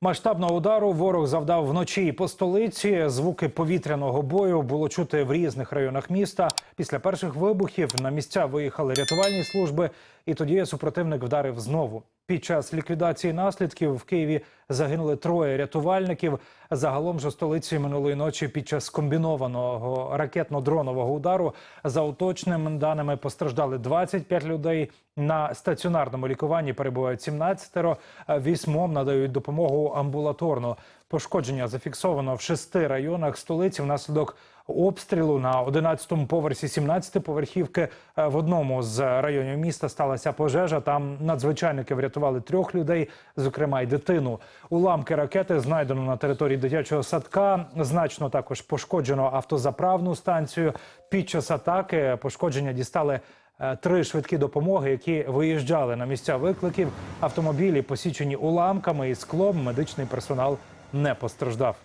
Масштабного удару ворог завдав вночі по столиці. Звуки повітряного бою було чути в різних районах міста. Після перших вибухів на місця виїхали рятувальні служби, і тоді супротивник вдарив знову. Під час ліквідації наслідків в Києві загинули троє рятувальників. Загалом же столиці минулої ночі під час комбінованого ракетно-дронового удару за уточними даними постраждали 25 людей. На стаціонарному лікуванні перебувають 17 Вісьмом надають допомогу амбулаторно. Пошкодження зафіксовано в шести районах столиці внаслідок обстрілу на 11-му поверсі 17 поверхівки. Е, В одному з районів міста сталася пожежа. Там надзвичайники врятували трьох людей, зокрема й дитину. Уламки ракети знайдено на території дитячого садка. Значно також пошкоджено автозаправну станцію. Під час атаки пошкодження дістали. е, Три швидкі допомоги, які виїжджали на місця викликів. Автомобілі посічені уламками і склом. Медичний персонал не постраждав.